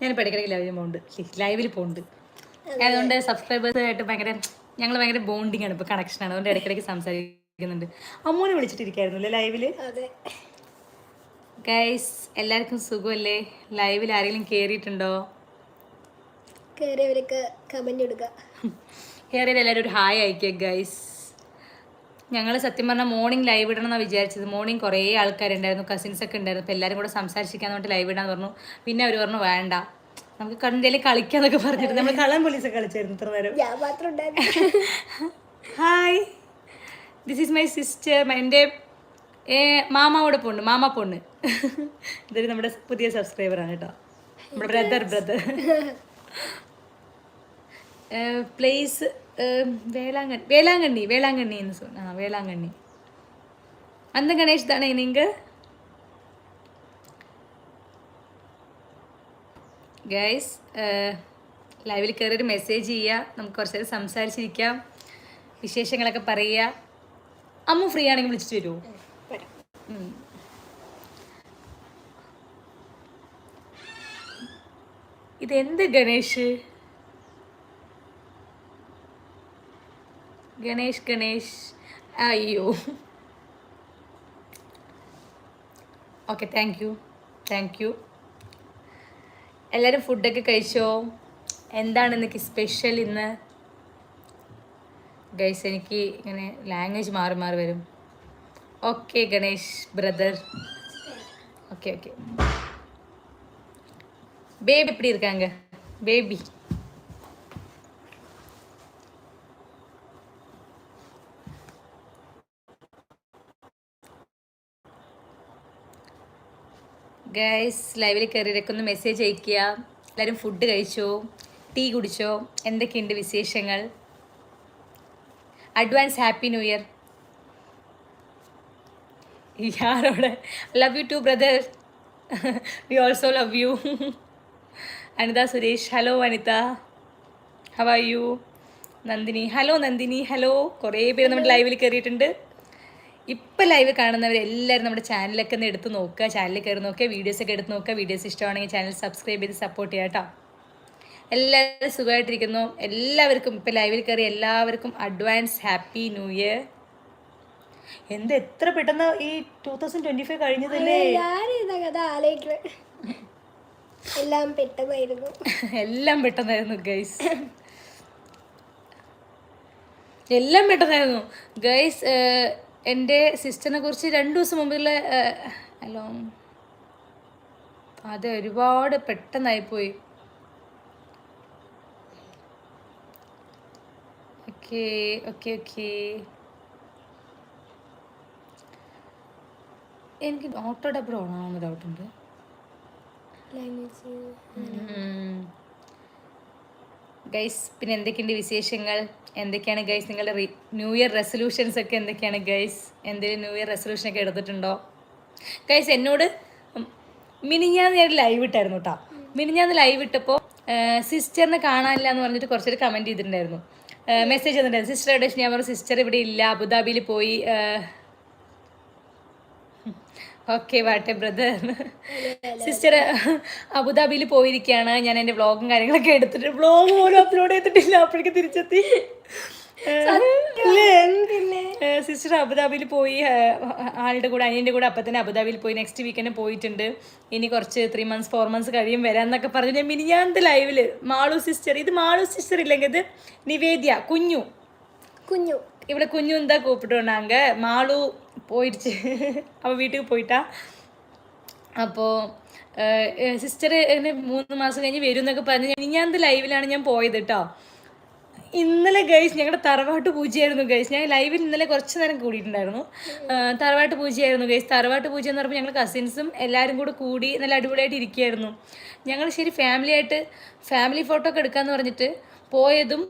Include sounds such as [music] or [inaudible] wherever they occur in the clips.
ഞാൻ ഇടയ്ക്കിടയ്ക്ക് ലൈവിൽ പോകുന്നുണ്ട് ലൈവിൽ പോകുന്നുണ്ട് അതുകൊണ്ട് സബ്സ്ക്രൈബേഴ്സായിട്ട് ഭയങ്കര ഞങ്ങൾ ഭയങ്കര ബോണ്ടിങ് ആണ്. ഇപ്പോൾ കണക്ഷനാണ് അതുകൊണ്ട് ഇടയ്ക്കിടയ്ക്ക് സംസാരിക്കുന്നുണ്ട്. അമ്മൂനെ വിളിച്ചിട്ടിരിക്കായിരുന്നു അല്ലേ ലൈവിൽ ഗൈസ് എല്ലാവർക്കും സുഖമല്ലേ? ലൈവിൽ ആരെങ്കിലും കയറിയിട്ടുണ്ടോ കേറിയവരൊക്കെ കമന്റ് ഇടുക. കയറിയത് എല്ലാവരും ഒരു ഹായ് അയക്കുക ഗൈസ് ഞങ്ങൾ സത്യം പറഞ്ഞാൽ മോർണിംഗ് ലൈവ് ഇടണം എന്നാണ് വിചാരിച്ചത്. മോർണിംഗ് കുറേ ആൾക്കാരുണ്ടായിരുന്നു കസിൻസ് ഒക്കെ ഉണ്ടായിരുന്നു. അപ്പോൾ എല്ലാവരും കൂടെ സംസാരിച്ചിരിക്കാൻ വേണ്ടി ലൈവ് ഇടാന്ന് പറഞ്ഞു. പിന്നെ അവർ പറഞ്ഞു വേണ്ട. നമുക്ക് കണ്ടേലും കളിക്കാന്നൊക്കെ പറഞ്ഞിട്ട് നമ്മൾ കള്ളൻ പോലീസ് കളിച്ചായിരുന്നു ഇത്ര നേരം. Hi this is my sister എന്റെ മാമാവോടെ പൊണ്ണ് മാമ പൊണ്ണ്. ഇതൊരു നമ്മുടെ പുതിയ സബ്സ്ക്രൈബറാണ് കേട്ടോ. നമ്മുടെ brother brother place Velankanni Velankanni Velankanni എന്ന് സോ ആ വേളാങ്കണ്ണി அந்த கணேஷ் தானே நீங்க ഗൈസ് ലൈവിൽ കയറി ഒരു മെസ്സേജ് ചെയ്യുക നമുക്ക് കുറച്ച് നേരം സംസാരിച്ചിരിക്കാം വിശേഷങ്ങളൊക്കെ പറയുക അമ്മ ഫ്രീ ആണെങ്കിൽ വിളിച്ചിട്ട് വരുമോ വരാം ഇതെന്ത് ഗണേഷ് ഗണേഷ് ഗണേഷ് അയ്യോ okay thank you thank you എല്ലാവരും ഫുഡൊക്കെ കഴിച്ചോ എന്താണ് ഇന്നൊക്കെ സ്പെഷ്യൽ ഇന്ന് ഗൈസ് എനിക്ക് ഇങ്ങനെ ലാംഗ്വേജ് മാറി മാറി വരും okay Ganesh brother okay okay baby எப்படி இருக்காங்க பேபி ഗൈസ് ലൈവിൽ കയറിയൊക്കെ ഒന്ന് മെസ്സേജ് അയക്കുക എല്ലാവരും ഫുഡ് കഴിച്ചോ? ടീ കുടിച്ചോ? എന്തൊക്കെയുണ്ട് വിശേഷങ്ങൾ? Advance happy new year യാരോടെ love you too brother we also love you Anitha Suresh hello Anitha. How are you Nandini hello Nandini. Hello കുറേ പേര് നമ്മുടെ ലൈവിൽ കയറിയിട്ടുണ്ട് ഇപ്പം ലൈവ് കാണുന്നവരെല്ലാവരും നമ്മുടെ ചാനലൊക്കെ ഒന്ന് എടുത്ത് നോക്കുക. ചാനലിൽ കയറി നോക്കുക വീഡിയോസൊക്കെ എടുത്ത് നോക്കുക. വീഡിയോസ് ഇഷ്ടമാണെങ്കിൽ ചാനൽ സബ്സ്ക്രൈബ് ചെയ്ത് സപ്പോർട്ട് ചെയ്യാം കേട്ടോ എല്ലാവരും സുഖമായിട്ടിരിക്കുന്നു. എല്ലാവർക്കും ഇപ്പം ലൈവിൽ കയറി എല്ലാവർക്കും അഡ്വാൻസ് ഹാപ്പി ന്യൂ ഇയർ എന്ത് എത്ര പെട്ടെന്ന് ഈ ടൂ തൗസൻഡ് ട്വന്റി ഫൈവ് കഴിഞ്ഞതല്ലേ എല്ലാം പെട്ടെന്നായിരുന്നു. [laughs] എല്ലാം പെട്ടെന്നായിരുന്നു ഗൈസ് എല്ലാം പെട്ടെന്നായിരുന്നു. ഗൈസ് എന്റെ സിസ്റ്ററിനെ കുറിച്ച് രണ്ട് ദിവസം മുമ്പുള്ള ഹലോ. അതെ ഒരുപാട് പെട്ടെന്നായിപ്പോയി ഓക്കെ ഓക്കെ ഓക്കെ. എനിക്ക് ഓട്ടോ ഡബിൾ ഓണാണെന്ന് ഡൗട്ടുണ്ട് ഗൈസ് പിന്നെ എന്തൊക്കെയുണ്ട് വിശേഷങ്ങൾ? എന്തൊക്കെയാണ് ഗൈസ് നിങ്ങളുടെ ന്യൂ ഇയർ റെസൊല്യൂഷൻസ് ഒക്കെ എന്തൊക്കെയാണ് ഗൈസ് എന്തെങ്കിലും ന്യൂ ഇയർ റെസൊല്യൂഷൻ ഒക്കെ എടുത്തിട്ടുണ്ടോ? ഗൈസ് എന്നോട് മിനിഞ്ഞാന്ന് ഞാൻ ലൈവ് ഇട്ടായിരുന്നു കേട്ടോ മിനിഞ്ഞാന്ന് ലൈവ് ഇട്ടപ്പോൾ സിസ്റ്ററിനെ കാണാനില്ല എന്ന് പറഞ്ഞിട്ട് കുറച്ചൊരു കമന്റ് ചെയ്തിട്ടുണ്ടായിരുന്നു. മെസ്സേജ് തന്നിട്ടുണ്ടായിരുന്നു. സിസ്റ്റർ എവിടെ ഞാൻ പറഞ്ഞു സിസ്റ്റർ ഇവിടെ ഇല്ല. അബുദാബിയിൽ പോയി ഓക്കെ വാട്ടെ ബ്രദർ സിസ്റ്റർ അബുദാബിയിൽ പോയിരിക്കുകയാണ്. ഞാൻ എന്റെ വ്ലോഗും കാര്യങ്ങളൊക്കെ എടുത്തിട്ട് വ്ലോഗ് പോലും അപ്ലോഡ് ചെയ്തിട്ടില്ല. അപ്പോഴേക്ക് തിരിച്ചെത്തി. സിസ്റ്റർ അബുദാബിയിൽ പോയി. ആളുടെ കൂടെ അനിയന്റെ കൂടെ അപ്പം തന്നെ അബുദാബിയിൽ പോയി. നെക്സ്റ്റ് വീക്കെൻഡ് പോയിട്ടുണ്ട്. ഇനി കുറച്ച് ത്രീ മന്ത്സ് ഫോർ മന്ത്സ് കഴിയും വരാമെന്നൊക്കെ പറഞ്ഞു ഞാൻ മിനിഞ്ഞാന്ത് ലൈവിൽ മാളു സിസ്റ്റർ ഇത് മാളു സിസ്റ്റർ ഇല്ലെങ്കിൽ ഇത് നിവേദ്യ കുഞ്ഞു. കുഞ്ഞു. ഇവിടെ കുഞ്ഞു എന്താ കൂപ്പിട്ടോണ്ടാങ്ക മാളു പോയിരിച്ച്. അപ്പോൾ വീട്ടിൽ പോയിട്ടാ. അപ്പോൾ സിസ്റ്റർ എന്നെ മൂന്ന് മാസം കഴിഞ്ഞ് വരും എന്നൊക്കെ പറഞ്ഞ് ഞാൻ ഞാൻ ലൈവിലാണ് ഞാൻ പോയത് കേട്ടോ ഇന്നലെ ഗൈസ് ഞങ്ങളുടെ തറവാട്ട് പൂജയായിരുന്നു ഗൈസ്. ഞാൻ ലൈവിൽ ഇന്നലെ കുറച്ച് നേരം കൂടിയിട്ടുണ്ടായിരുന്നു. തറവാട്ട് പൂജയായിരുന്നു ഗൈസ്. തറവാട്ട് പൂജ എന്ന് പറയുമ്പോൾ ഞങ്ങൾ കസിൻസും എല്ലാവരും കൂടെ കൂടി നല്ല അടിപൊളിയായിട്ട് ഇരിക്കുകയായിരുന്നു ഞങ്ങൾ ശരി ഫാമിലിയായിട്ട് ഫാമിലി ഫോട്ടോ ഒക്കെ എടുക്കാമെന്ന് പറഞ്ഞിട്ട് പോയതും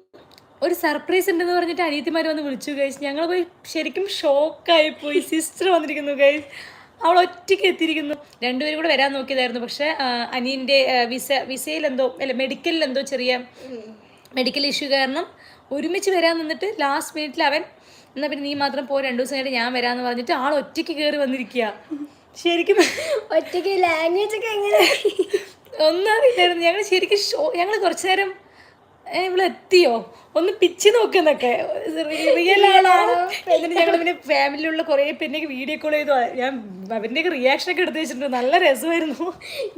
ഒരു സർപ്രൈസ് ഉണ്ടെന്ന് പറഞ്ഞിട്ട് അനിയത്തിമാർ വന്ന് വിളിച്ചു ഗൈസ് ഞങ്ങൾ പോയി ശരിക്കും ഷോക്കായി പോയി. സിസ്റ്റർ വന്നിരിക്കുന്നു ഗൈസ് അവൾ ഒറ്റയ്ക്ക് എത്തിയിരിക്കുന്നു. രണ്ടുപേരും കൂടെ വരാൻ നോക്കിയതായിരുന്നു. പക്ഷെ അനിയന്റെ വിസ വിസയിൽ എന്തോ അല്ല മെഡിക്കലിൽ എന്തോ ചെറിയ മെഡിക്കൽ ഇഷ്യൂ കാരണം ഒരുമിച്ച് വരാൻ നിന്നിട്ട് ലാസ്റ്റ് മിനിറ്റിൽ അവൻ എന്നാൽ പിന്നെ നീ മാത്രം പോ രണ്ടു ദിവസം കഴിഞ്ഞിട്ട് ഞാൻ വരാമെന്ന് പറഞ്ഞിട്ട് ആൾ ഒറ്റയ്ക്ക് കയറി വന്നിരിക്കുക ശരിക്കും ഒറ്റയ്ക്ക് ലാംഗ്വേജ് ഒക്കെ എങ്ങനെ? ഒന്നും അറിയില്ലായിരുന്നു. ഞങ്ങൾ ശരിക്കും ഷോ ഞങ്ങൾ കുറച്ചു നേരം "ഏ, ഇവിടെ എത്തിയോ ഒന്ന് പിച്ച് നോക്കുന്നൊക്കെ. റിയൽ ആണോ എന്നിട്ട് ഞങ്ങൾ പിന്നെ ഫാമിലിയിലുള്ള കുറേ പേരിനൊക്കെ വീഡിയോ കോൾ ചെയ്തു. ഞാൻ അവരുടെയൊക്കെ റിയാക്ഷൻ ഒക്കെ എടുത്ത് വെച്ചിട്ടുണ്ട്. നല്ല രസമായിരുന്നു.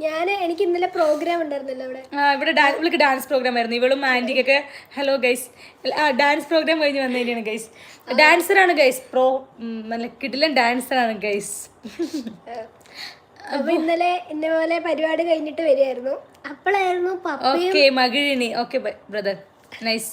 ഞാൻ എനിക്ക് ഇന്നലെ പ്രോഗ്രാം ഉണ്ടായിരുന്നല്ലോ അവിടെ. ആ ഇവിടെ ഇവൾക്ക് ഡാൻസ് പ്രോഗ്രാം ആയിരുന്നു. ഇവളും ആന്റിക്കൊക്കെ ഹലോ ഗൈസ് ആ ഡാൻസ് പ്രോഗ്രാം കഴിഞ്ഞ് വന്നതിനാണ് ഗൈസ് ഡാൻസറാണ് ഗൈസ് പ്രോ നല്ല കിടിലൻ ഡാൻസറാണ് ഗൈസ് അപ്പൊ ഇന്നലെ എന്നെ പോലെ പരിപാടി കഴിഞ്ഞിട്ട് വരികയായിരുന്നു. അപ്പോഴായിരുന്നു പപ്പയും okay Magizhini. Okay brother nice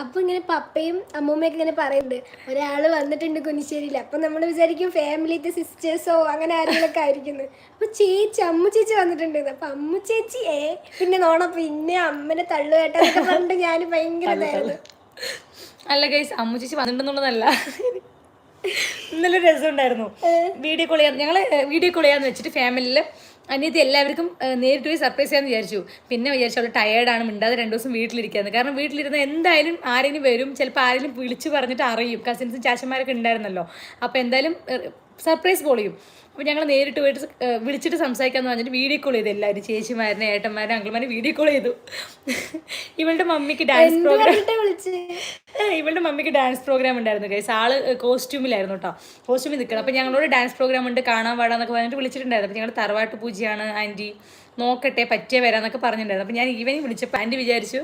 അപ്പൊ ഇങ്ങനെ പപ്പയും അമ്മൂമ്മയൊക്കെ ഇങ്ങനെ പറയുന്നുണ്ട്. ഒരാൾ വന്നിട്ടുണ്ട് കുനിശ്ശേരിയിൽ അപ്പൊ നമ്മൾ വിചാരിക്കും ഫാമിലിത്തെ സിസ്റ്റേഴ്സോ അങ്ങനെ ആരെങ്കിലൊക്കെ ആയിരിക്കുന്നു. അപ്പൊ ചേച്ചി അമ്മു ചേച്ചി വന്നിട്ടുണ്ട്. അപ്പൊ അമ്മു ചേച്ചി ഏ പിന്നെ നോണ? പിന്നെ അമ്മനെ തള്ളുകേട്ടൊക്കെ പറഞ്ഞിട്ട് ഞാൻ ഭയങ്കര അല്ല ഗൈസ് അമ്മു ചേച്ചി വന്നിട്ടുണ്ടെന്നുള്ളതല്ല. ഇന്നലെ രസമുണ്ടായിരുന്നു വീഡിയോ കോൾ ചെയ്യാൻ ഞങ്ങൾ വീഡിയോ കോൾ ചെയ്യാന്ന് വെച്ചിട്ട് ഫാമിലിയിൽ അനിയത്തി എല്ലാവർക്കും നേരിട്ട് പോയി സർപ്രൈസ് ചെയ്യാന്ന് വിചാരിച്ചു. പിന്നെ വിചാരിച്ചു അവൾ ടയേർഡാണ് മിണ്ടാതെ രണ്ട് ദിവസം വീട്ടിലിരിക്കാന്ന്. കാരണം വീട്ടിലിരുന്ന് എന്തായാലും ആരെങ്കിലും വരും. ചിലപ്പോൾ ആരെങ്കിലും വിളിച്ച് പറഞ്ഞിട്ട് അറിയും. കസിൻസും ചാച്ചന്മാരൊക്കെ ഉണ്ടായിരുന്നല്ലോ. അപ്പോൾ എന്തായാലും സർപ്രൈസ് പോളിയും അപ്പോൾ ഞങ്ങൾ നേരിട്ട് പോയിട്ട് വിളിച്ചിട്ട് സംസാരിക്കാന്ന് പറഞ്ഞിട്ട് വീഡിയോ കോൾ ചെയ്തു എല്ലാവരും ചേച്ചിമാരനെ ഏട്ടന്മാരെ അങ്കിൾമാരെ വീഡിയോ കോൾ ചെയ്തു. ഇവളുടെ മമ്മിക്ക് ഡാൻസ് പ്രോഗ്രാം ഇവളുടെ മമ്മിക്ക് ഡാൻസ് പ്രോഗ്രാം ഉണ്ടായിരുന്നു കേസ് ആൾ കോസ്റ്റ്യൂമിലായിരുന്നു കേട്ടോ കോസ്റ്റ്യൂമിൽ നിൽക്കണം അപ്പോൾ ഞങ്ങളോട് ഡാൻസ് പ്രോഗ്രാം ഉണ്ട് കാണാൻ പാടാന്നൊക്കെ പറഞ്ഞിട്ട് വിളിച്ചിട്ടുണ്ടായിരുന്നു. അപ്പം ഞങ്ങൾ തറവാട്ട് പൂജയാണ് ആന്റി നോക്കട്ടെ പറ്റിയ വരാന്നൊക്കെ പറഞ്ഞിട്ടുണ്ടായിരുന്നു. അപ്പം ഞാൻ ഈവനിങ് വിളിച്ചപ്പോൾ ആന്റി വിചാരിച്ചു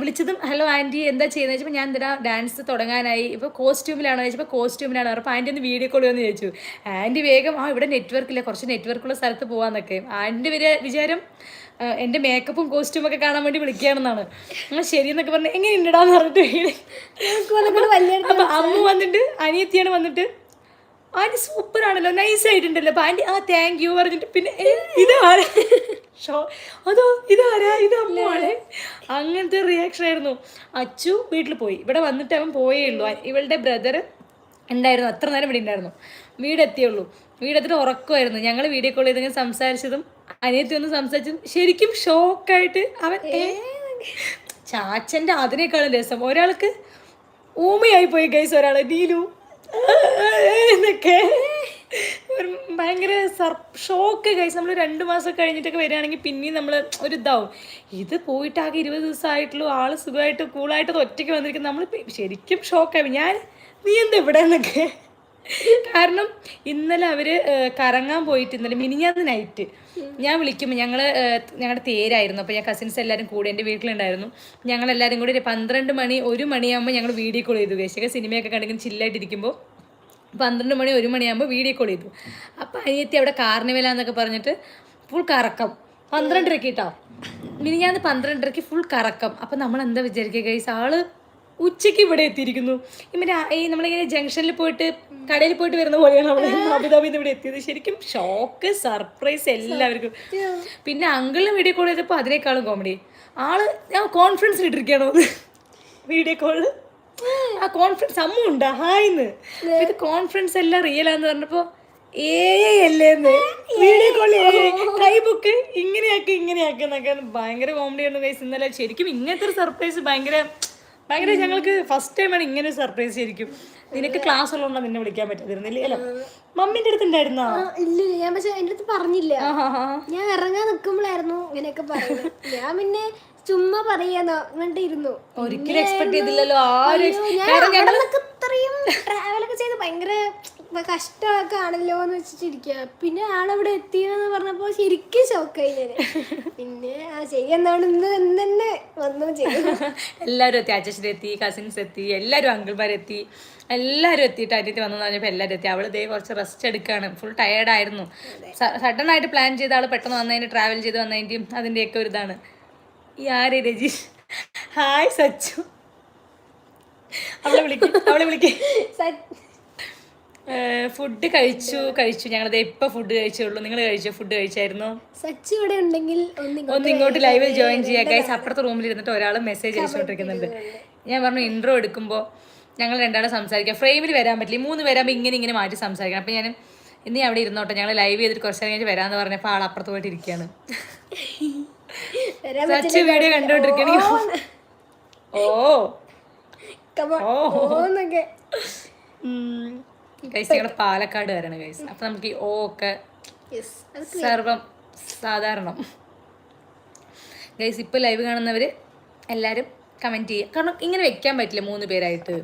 വിളിച്ചതും ഹലോ ആന്റി എന്താ ചെയ്യുന്നത് വെച്ചപ്പോൾ ഞാൻ എന്താ ഡാൻസ് തുടങ്ങാനായി. ഇപ്പോൾ കോസ്റ്റ്യൂമിലാണോ ചോദിച്ചപ്പോൾ കോസ്റ്റ്യൂമിലാണോ? അപ്പോൾ ആന്റി ഒന്ന് വീഡിയോ കോൾ എന്ന് ചോദിച്ചു. ആന്റി വേഗം ആ ഇവിടെ നെറ്റ്വർക്ക് ഇല്ല കുറച്ച് നെറ്റ്വർക്കുള്ള സ്ഥലത്ത് പോകാമെന്നൊക്കെ ആന്റി വരെ വിചാരം എന്റെ മേക്കപ്പും കോസ്റ്റ്യൂമൊക്കെ കാണാൻ വേണ്ടി വിളിക്കുകയാണെന്നാണ്. ഞാൻ ശരിയെന്നൊക്കെ പറഞ്ഞു പറഞ്ഞ് എങ്ങനെ ഉണ്ടടാന്ന് പറഞ്ഞിട്ട് അമ്മ വന്നിട്ട് അനിയത്തിയാണ് വന്നിട്ട് ആന്റി സൂപ്പർ ആണല്ലോ നൈസ് ആയിട്ടുണ്ടല്ലോ. അപ്പൊ ആന്റി ആ താങ്ക് യു പറഞ്ഞിട്ട് പിന്നെ ഇതാണ് ഇതാരാ? ഷോ അതോ ഇതാരാ? ഇത് അമ്മയാണ് അങ്ങനത്തെ റിയാക്ഷൻ ആയിരുന്നു. അച്ചു വീട്ടിൽ പോയി. ഇവിടെ വന്നിട്ട് അവൻ പോയേ ഉള്ളൂ. ഇവളുടെ ബ്രദർ ഉണ്ടായിരുന്നു. അത്ര നേരം ഇവിടെ ഉണ്ടായിരുന്നു. വീടെത്തിയുള്ളൂ വീടെത്തിട്ട് ഉറക്കമായിരുന്നു. ഞങ്ങൾ വീഡിയോ കോൾ ചെയ്ത് ഇങ്ങനെ സംസാരിച്ചതും അനിയത്തി ഒന്ന് സംസാരിച്ചതും ശരിക്കും ഷോക്കായിട്ട് അവൻ ഏ? ചാച്ചന്റെ അതിനേക്കാളും രസം. ഒരാൾക്ക് ഊമയായി പോയി ഗൈസ് ഒരാൾ നീലു എന്നൊക്കെ ഒരു ഭയങ്കര സർ ഷോക്ക് കഴിച്ച് നമ്മൾ രണ്ട് മാസം കഴിഞ്ഞിട്ടൊക്കെ വരികയാണെങ്കിൽ പിന്നെയും നമ്മൾ ഒരു ഇതാവും. ഇത് പോയിട്ട് ആകെ ഇരുപത് ദിവസമായിട്ടുള്ളൂ. ആൾ സുഖമായിട്ട് കൂളായിട്ട് ഒറ്റയ്ക്ക് വന്നിരിക്കും നമ്മൾ ശരിക്കും ഷോക്കായി ഞാൻ നീ എന്താ ഇവിടെ എന്നൊക്കെ? കാരണം ഇന്നലെ അവർ കറങ്ങാൻ പോയിട്ട് ഇന്നലെ മിനിഞ്ഞാന്ന് നൈറ്റ് ഞാൻ വിളിക്കുമ്പോൾ ഞങ്ങൾ ഞങ്ങളുടെ തേരായിരുന്നു. അപ്പോൾ ഞാൻ കസിൻസ് എല്ലാവരും കൂടെ എന്റെ വീട്ടിലുണ്ടായിരുന്നു. ഞങ്ങൾ എല്ലാവരും കൂടി ഒരു പന്ത്രണ്ട് മണി ഒരു മണിയാകുമ്പോൾ ഞങ്ങൾ വീഡിയോ കോൾ ചെയ്തു. വേശക സിനിമയൊക്കെ കണ്ടെങ്കിൽ ചില്ലായിട്ടിരിക്കുമ്പോൾ പന്ത്രണ്ട് മണി ഒരു മണിയാകുമ്പോൾ വീഡിയോ കോൾ ചെയ്തു. അപ്പോൾ അനിയത്തി അവിടെ കാർണിവല എന്നൊക്കെ പറഞ്ഞിട്ട് ഫുൾ കറക്കം. പന്ത്രണ്ടരക്ക് കേട്ടോ മിനിഞ്ഞാന്ന് പന്ത്രണ്ടരക്ക് ഫുൾ കറക്കം. അപ്പം നമ്മൾ എന്താ വിചാരിക്കുക ഗൈസ് ആൾ ഉച്ചയ്ക്ക് ഇവിടെ എത്തിയിരിക്കുന്നു. ഇവർ ഈ നമ്മളിങ്ങനെ ജംഗ്ഷനിൽ പോയിട്ട് കടയിൽ പോയിട്ട് വരുന്ന പോലെയാണ് അവിടെ അബുദാബിന്ന് ഇവിടെ എത്തിയത്. ശരിക്കും ഷോക്ക് സർപ്രൈസ് എല്ലാവർക്കും. പിന്നെ അങ്കിളും വീഡിയോ കോൾ ചെയ്തപ്പോൾ അതിനേക്കാളും കോമഡി ആൾ ഞാൻ കോൺഫറൻസിൽ ഇട്ടിരിക്കണോ വീഡിയോ കോൾ. ആ കോൺഫിഡൻസ് അമ്മ ഉണ്ട്. ഹായ്ന്ന് ഇത് കോൺഫിഡൻസ് എല്ലാം റിയൽ ആന്ന് പറഞ്ഞപ്പോ വീഡിയോ കോൾ കൈ ബുക്ക് ഇങ്ങനെയാക്കി ഇങ്ങനെയാക്കി എന്നൊക്കെ. ഭയങ്കര കോമഡി ആണ് ഗൈസ് ഇന്നലെ ശരിക്കും ഇങ്ങനത്തെ ഒരു സർപ്രൈസ് ഭയങ്കര ഭയങ്കര ഞങ്ങൾക്ക് ഫസ്റ്റ് ടൈം ആണ് ഇങ്ങനെ സർപ്രൈസ് ആയിരിക്കും നിനക്ക് ക്ലാസ് ഉള്ളതുകൊണ്ട് നിന്നെ വിളിക്കാൻ പറ്റാതിരുന്നില്ലേ അല്ല മമ്മിന്റെ അടുത്ത് ഉണ്ടായിരുന്നോ? ഇല്ല ഞാൻ പക്ഷെ എന്റെ അടുത്ത് പറഞ്ഞില്ല. ഞാൻ ഇറങ്ങാൻ നിൽക്കുമ്പോഴായിരുന്നു ഇങ്ങനെയൊക്കെ പറയുന്നത്. ഞാൻ പിന്നെ ചുമ്മാ പറയാന്നോ എന്നിട്ട് ഇരുന്നു. ഒരിക്കലും എക്സ്പെക്ട് ചെയ്തില്ലല്ലോ ആരും അയ്യോ, ഇത്രയും ട്രാവൽ ഒക്കെ ഇത്രയും ട്രാവലൊക്കെ ചെയ്ത് ഭയങ്കര കഷ്ടമൊക്കെ ആണല്ലോ എന്ന് വെച്ചിട്ടിരിക്കുക പിന്നെ ആളവിടെ എത്തിയെന്ന് പറഞ്ഞപ്പോൾ ശരിക്കും ഷോക്കായി ഞാൻ. പിന്നെ ആ ശരി എന്നാണ് ഇന്ന് തന്നെ വന്നു ചെയ്തു എല്ലാവരും എത്തി അച്ഛൻ എത്തി കസിൻസ് എത്തി എല്ലാവരും അങ്കിൾമാരെത്തി എല്ലാവരും എത്തിയിട്ട് അനിയത്തി വന്നു പറഞ്ഞപ്പോൾ എല്ലാവരും എത്തി. അവൾ ഇതേ കുറച്ച് റെസ്റ്റ് എടുക്കുകയാണ് ഫുൾ ടയേർഡായിരുന്നു സഡൻ ആയിട്ട് പ്ലാൻ ചെയ്ത ആൾ പെട്ടെന്ന് വന്നതിന് ട്രാവൽ ചെയ്ത് വന്നതിന്റെയും അതിന്റെയൊക്കെ ഒരു ഇതാണ്. ഈ ആര് രജീഷ്? ഹായ് സച്ചു. അവളെ വിളിക്കും അവളെ വിളിക്കും. ഫുഡ് കഴിച്ചു കഴിച്ചു. ഞങ്ങളത് ഇപ്പൊ ഫുഡ് കഴിച്ചുള്ളൂ. നിങ്ങൾ കഴിച്ചോ? ഫുഡ് കഴിച്ചായിരുന്നു? സച്ച് ഇവിടെ ഉണ്ടെങ്കിൽ ഒന്ന് ഇങ്ങോട്ട് ലൈവിൽ ജോയിൻ ചെയ്യാം. ഗൈസ് അപ്പുറത്തെ റൂമിൽ ഇരുന്നിട്ട് ഒരാൾ മെസ്സേജ് അയച്ചുകൊണ്ടിരിക്കുന്നുണ്ട്. ഞാൻ പറഞ്ഞു ഇൻട്രോ എടുക്കുമ്പോൾ ഞങ്ങൾ രണ്ടാളും സംസാരിക്കാം. ഫ്രെയിമിൽ വരാൻ പറ്റില്ല. മൂന്ന് വരാകുമ്പോൾ ഇങ്ങനെ ഇങ്ങനെ മാറ്റി സംസാരിക്കണം. അപ്പം ഞാൻ ഇനി അവിടെ ഇരുന്നോട്ടെ. ഞങ്ങൾ ലൈവ് ചെയ്തിട്ട് കുറച്ച് കഴിഞ്ഞ് വരാന്ന് പറഞ്ഞപ്പോൾ ആൾ അപ്പുറത്ത് പോയിട്ട് ഇരിക്കുകയാണ് സച്ചി വീഡിയോ കണ്ടുകൊണ്ടിരിക്കണെങ്കിൽ ഓ. ഓ. on. ഗൈസ് ഞങ്ങൾ പാലക്കാട് വരണം ഗൈസ് അപ്പൊ നമുക്ക് ഈ ഓ ഒക്കെ സർവം സാധാരണ. ഗൈസ് ഇപ്പൊ ലൈവ് കാണുന്നവര് എല്ലാരും കമന്റ് ചെയ്യുക. കാരണം ഇങ്ങനെ വെക്കാൻ പറ്റില്ല മൂന്ന് പേരായിട്ട്.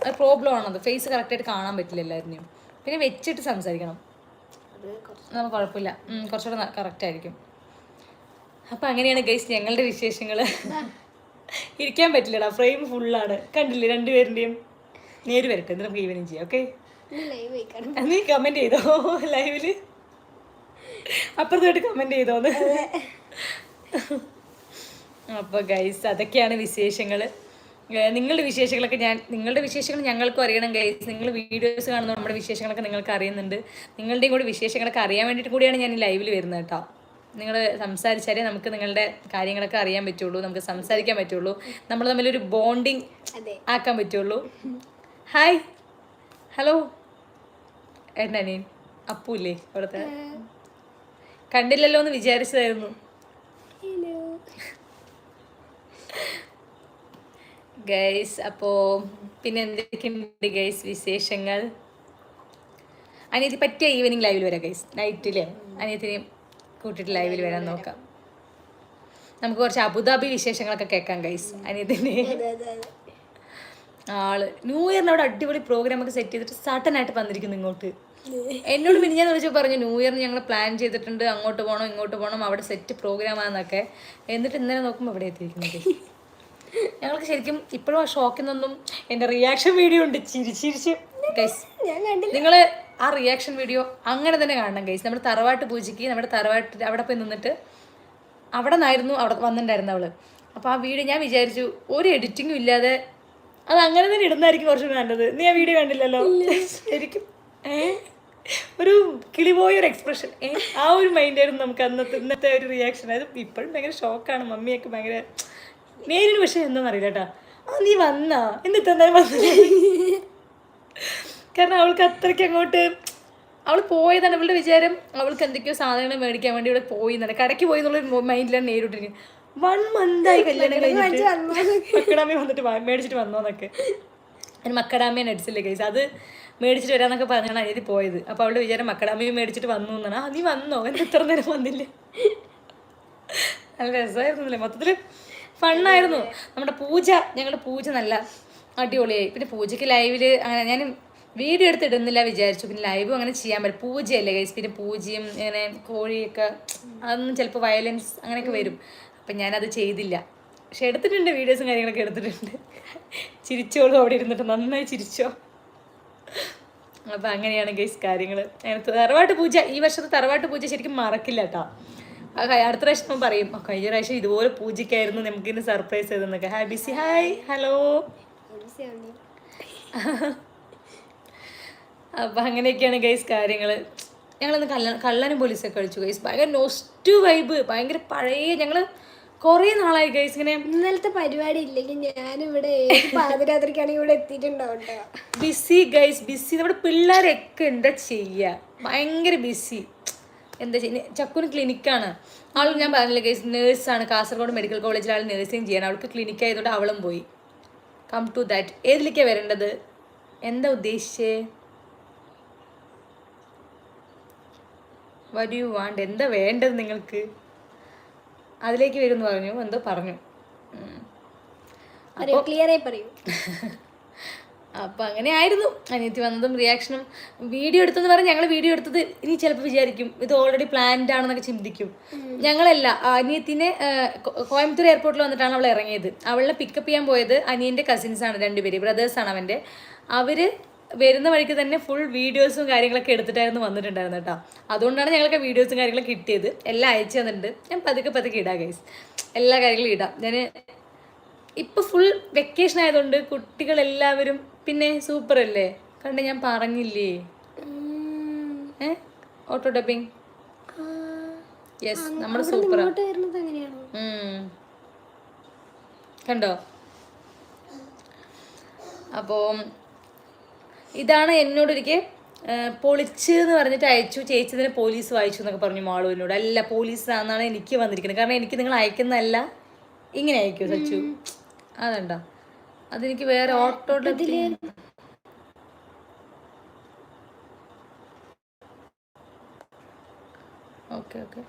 അത് പ്രോബ്ലം ആണത്. ഫേസ് കറക്റ്റായിട്ട് കാണാൻ പറ്റില്ല എല്ലാവരുടെയും പിന്നെ വെച്ചിട്ട് സംസാരിക്കണം. നമുക്ക് കുഴപ്പമില്ല. കുറച്ചുകൂടെ കറക്റ്റ് ആയിരിക്കും. അപ്പം അങ്ങനെയാണ് ഗൈസ് ഞങ്ങളുടെ വിശേഷങ്ങൾ [laughs] ഇരിക്കാൻ പറ്റില്ലടാ. ഫ്രെയിം ഫുള്ളാണ് കണ്ടില്ലേ? രണ്ടുപേരുടെയും. നേര് വരട്ടെ എന്നിട്ട് നമുക്ക് ഈവനിങ് ചെയ്യാം ഓക്കെ നീ കമന്റ് ചെയ്തോ? ലൈവിൽ അപ്പുറത്തോട്ട് കമന്റ് ചെയ്തോന്ന് അപ്പോൾ ഗൈസ് അതൊക്കെയാണ് വിശേഷങ്ങൾ നിങ്ങളുടെ വിശേഷങ്ങളൊക്കെ ഞാൻ നിങ്ങളുടെ വിശേഷങ്ങൾ ഞങ്ങൾക്കും അറിയണം ഗൈസ് നിങ്ങൾ വീഡിയോസ് കാണുന്ന നമ്മുടെ വിശേഷങ്ങളൊക്കെ നിങ്ങൾക്ക് അറിയുന്നുണ്ട്. നിങ്ങളുടെയും കൂടി വിശേഷങ്ങളൊക്കെ അറിയാൻ വേണ്ടിയിട്ട് കൂടിയാണ് ഞാൻ ഈ ലൈവിൽ വരുന്നത് കേട്ടോ. നിങ്ങൾ സംസാരിച്ചാലേ നമുക്ക് നിങ്ങളുടെ കാര്യങ്ങളൊക്കെ അറിയാൻ പറ്റുള്ളൂ നമുക്ക് സംസാരിക്കാൻ പറ്റുള്ളൂ. നമ്മൾ തമ്മിലൊരു ബോണ്ടിങ് ആക്കാൻ പറ്റുള്ളൂ. ഹായ് ഹലോ ഏട്ടനീൻ അപ്പൂല്ലേ അവിടുത്തെ? കണ്ടില്ലല്ലോ എന്ന് വിചാരിച്ചതായിരുന്നു. ഗൈസ് അപ്പോ പിന്നെ എന്തൊക്കെയുണ്ട് ഗൈസ് വിശേഷങ്ങൾ? അനിയത്തി പറ്റിയ ഈവനിങ് ലൈവിൽ വരാം ഗൈസ് നൈറ്റിലെ അനിയത്തിനെയും കൂട്ടിയിട്ട് ലൈവിൽ വരാൻ നോക്കാം. നമുക്ക് കുറച്ച് അബുദാബി വിശേഷങ്ങളൊക്കെ കേൾക്കാം ഗൈസ് അനിയത്തിന്റെ ആൾ. ന്യൂ ഇയറിന് അവിടെ അടിപൊളി പ്രോഗ്രാം ഒക്കെ സെറ്റ് ചെയ്തിട്ട് സട്ടനായിട്ട് വന്നിരിക്കുന്നു ഇങ്ങോട്ട്. എന്നോട് പിന്നെ ഞാൻ വിളിച്ച് പറഞ്ഞു ന്യൂ ഇയറിന് ഞങ്ങൾ പ്ലാൻ ചെയ്തിട്ടുണ്ട്. അങ്ങോട്ട് പോകണം ഇങ്ങോട്ട് പോകണം അവിടെ സെറ്റ് പ്രോഗ്രാം ആണെന്നൊക്കെ. എന്നിട്ട് ഇന്നലെ നോക്കുമ്പോൾ ഇവിടെ എത്തിയിരിക്കുന്നത്. ഞങ്ങൾക്ക് ശരിക്കും ഇപ്പോഴും ആ ഷോക്കിൽ നിന്നൊന്നും എന്റെ റിയാക്ഷൻ വീഡിയോ ഉണ്ട്. ചിരിച്ചിരിച്ച് ഗൈസ് നിങ്ങൾ ആ റിയാക്ഷൻ വീഡിയോ അങ്ങനെ തന്നെ കാണണം ഗൈസ് നമ്മുടെ തറവാട്ട് പൂജയ്ക്ക് നമ്മുടെ തറവാട്ട് അവിടെ പോയി നിന്നിട്ട് അവിടെ നിന്നായിരുന്നു അവിടെ വന്നിട്ടുണ്ടായിരുന്നു അവൾ. അപ്പോൾ ആ വീഡിയോ ഞാൻ വിചാരിച്ചു ഒരു എഡിറ്റിങ്ങും ഇല്ലാതെ അത് അങ്ങനെ തന്നെ ഇടുന്നതായിരിക്കും കുറച്ചും നല്ലത്. നീ ആ വീഡിയോ കണ്ടില്ലല്ലോ? ശരിക്കും. ഒരു കിളിപോയ ഒരു എക്സ്പ്രഷൻ ആ ഒരു മൈൻഡായിരുന്നു നമുക്ക് അന്നത്തെ ഇന്നത്തെ ഒരു റിയാക്ഷൻ അത് ഇപ്പോഴും ഭയങ്കര ഷോക്കാണ് മമ്മിയൊക്കെ ഭയങ്കര നേരിന് പക്ഷേ എന്താണെന്ന് അറിയില്ല കേട്ടാ. ആ നീ വന്നാ. എന്നിട്ട് എന്തായാലും വന്നില്ല? കാരണം അവൾക്ക് അത്രയ്ക്ക് അങ്ങോട്ട് അവൾ പോയതാണ്. അവളുടെ വിചാരം അവൾക്ക് എന്തൊക്കെയോ സാധനങ്ങൾ മേടിക്കാൻ വേണ്ടി ഇവിടെ പോയി എന്നാണ്. കടയ്ക്ക് പോയി എന്നുള്ളൊരു മൈൻഡിലാണ് നേരിട്ടിരിക്കുന്നത് വൺ മന്തായി കല്യാണം കഴിഞ്ഞിട്ട്. വന്നിട്ട് മേടിച്ചിട്ട് വന്നോന്നൊക്കെ. അതിന് മക്കടാമ്മയെ നടിച്ചില്ലേ കൈസ് അത് മേടിച്ചിട്ട് വരാന്നൊക്കെ പറഞ്ഞാണ് അനിയത്തി പോയത്. അപ്പോൾ അവളുടെ വിചാരം മക്കടാമ്മയും മേടിച്ചിട്ട് വന്നു എന്നാണ്. ആ നീ വന്നോ? എന്നെ ഇത്ര നേരം വന്നില്ല? നല്ല രസമായിരുന്നില്ലേ? മൊത്തത്തിൽ ഫണ്ണായിരുന്നു നമ്മുടെ പൂജ ഞങ്ങളുടെ പൂജ നല്ല അടിപൊളിയായി. പിന്നെ പൂജയ്ക്ക് ലൈവിൽ അങ്ങനെ ഞാൻ വീഡിയോ എടുത്ത് ഇടുന്നില്ല വിചാരിച്ചു. പിന്നെ ലൈവും അങ്ങനെ ചെയ്യാൻ പറ്റും. പൂജയല്ലേ കൈസ് പിന്നെ പൂജയും ഇങ്ങനെ കോഴിയൊക്കെ അതൊന്നും ചിലപ്പോൾ വയലൻസ് അങ്ങനെയൊക്കെ വരും. അപ്പം ഞാനത് ചെയ്തില്ല. പക്ഷെ എടുത്തിട്ടുണ്ട് വീഡിയോസും കാര്യങ്ങളൊക്കെ എടുത്തിട്ടുണ്ട്. ചിരിച്ചോളൂ അവിടെ ഇരുന്നിട്ട്. നന്നായി ചിരിച്ചോ. അപ്പം അങ്ങനെയാണ് ഗൈസ് കാര്യങ്ങൾ തറവാട്ട് പൂജ ഈ വർഷത്തെ തറവാട്ട് പൂജ ശരിക്കും മറക്കില്ല കേട്ടോ അടുത്ത പ്രാവശ്യം പറയും "ആ, കഴിഞ്ഞ പ്രാവശ്യം ഇതുപോലെ പൂജയ്ക്കായിരുന്നു നമുക്കിന്ന് സർപ്രൈസ് ചെയ്തെന്നൊക്കെ ഹായ് ബിസി ഹായ് ഹലോ അപ്പം അങ്ങനെയൊക്കെയാണ് ഗൈസ് കാര്യങ്ങൾ ഞങ്ങളിന്ന് കള്ള കള്ളനും പോലീസൊക്കെ കളിച്ചു ഗൈസ് ഭയങ്കര നോസ്റ്റു വൈബ് ഭയങ്കര പഴയ ഞങ്ങൾ കുറേ നാളായി ഗൈസ് ഇങ്ങനെ ഇന്നലത്തെ പരിപാടി ഇല്ലെങ്കിൽ ഞാനിവിടെ ഏത് പാതിരാത്രിക്കാണെങ്കിൽ ഇവിടെ എത്തിയിട്ടുണ്ടാവും ബിസി ഗൈസ് ബിസി നമ്മുടെ പിള്ളേരൊക്കെ എന്താ ചെയ്യുക ഭയങ്കര ബിസി എന്താ ചെയ്യുക ചക്കുന് ക്ലിനിക്കാണ് അവൾ ഞാൻ പറഞ്ഞില്ല ഗൈസ് നേഴ്സാണ് കാസർഗോഡ് മെഡിക്കൽ കോളേജിൽ ആൾ നേഴ്സിങ് ചെയ്യണം. അവൾക്ക് ക്ലിനിക്ക് ആയതുകൊണ്ട് അവളും പോയി. കം ടു ദാറ്റ് ഏതിലേക്കാണ് വരേണ്ടത്? എന്താ ഉദ്ദേശിച്ചേ? യു വാണ്ട് എന്താ വേണ്ടത് നിങ്ങൾക്ക്? അതിലേക്ക് വരുമെന്ന് പറഞ്ഞു എന്തോ പറഞ്ഞു. ഉം. പറയൂ അപ്പം [laughs] അങ്ങനെ ആയിരുന്നു. അനിയത്തി വന്നതും റിയാക്ഷനും വീഡിയോ എടുത്തെന്ന് പറഞ്ഞാൽ ഞങ്ങൾ വീഡിയോ എടുത്തത് ഇനി ചിലപ്പോൾ വിചാരിക്കും ഇത് ഓൾറെഡി പ്ലാൻഡ് ആണെന്നൊക്കെ ചിന്തിക്കും. ഞങ്ങളല്ല അനിയത്തിനെ കോയമ്പത്തൂർ എയർപോർട്ടിൽ വന്നിട്ടാണ് അവൾ ഇറങ്ങിയത്. അവളെ പിക്കപ്പ് ചെയ്യാൻ പോയത് അനിയന്റെ കസിൻസ് ആണ് രണ്ടുപേര് ബ്രദേഴ്സാണ് അവന്റെ അവർ വരുന്ന വഴിക്ക് തന്നെ ഫുൾ വീഡിയോസും കാര്യങ്ങളൊക്കെ എടുത്തിട്ടായിരുന്നു വന്നിട്ടുണ്ടായിരുന്നു കേട്ടോ. അതുകൊണ്ടാണ് ഞങ്ങൾക്ക് വീഡിയോസും കാര്യങ്ങളൊക്കെ കിട്ടിയത്. എല്ലാം അയച്ചു തന്നിട്ടുണ്ട്. ഞാൻ പതുക്കെ പതുക്കെ ഇടാം ഗൈസ് എല്ലാ കാര്യങ്ങളും ഇടാം. ഞാൻ ഇപ്പൊ ഫുൾ വെക്കേഷൻ ആയതുകൊണ്ട് കുട്ടികളെല്ലാവരും പിന്നെ സൂപ്പർ അല്ലേ? കണ്ട് ഞാൻ പറഞ്ഞില്ലേ? ഏ? ഓട്ടോ ഡബിങ് യെസ് നമ്മൾ എങ്ങനെയാണോ? കണ്ടോ? അപ്പോൾ ഇതാണ് എന്നോടൊരിക്കൽ പൊളിച്ച് എന്ന് പറഞ്ഞിട്ട് അയച്ചു. ചേച്ചിതിന് പോലീസ് വായിച്ചു എന്നൊക്കെ പറഞ്ഞു മാളുവിനോട്. അല്ല പോലീസ് ആണെന്നാണ് എനിക്ക് വന്നിരിക്കുന്നത്. കാരണം എനിക്ക് നിങ്ങൾ അയക്കുന്നതല്ല. ഇങ്ങനെ അയക്കൂ സച്ചു. അതുണ്ടോ? അതെനിക്ക് വേറെ ഓട്ടോ ഓക്കെ ഓക്കെ.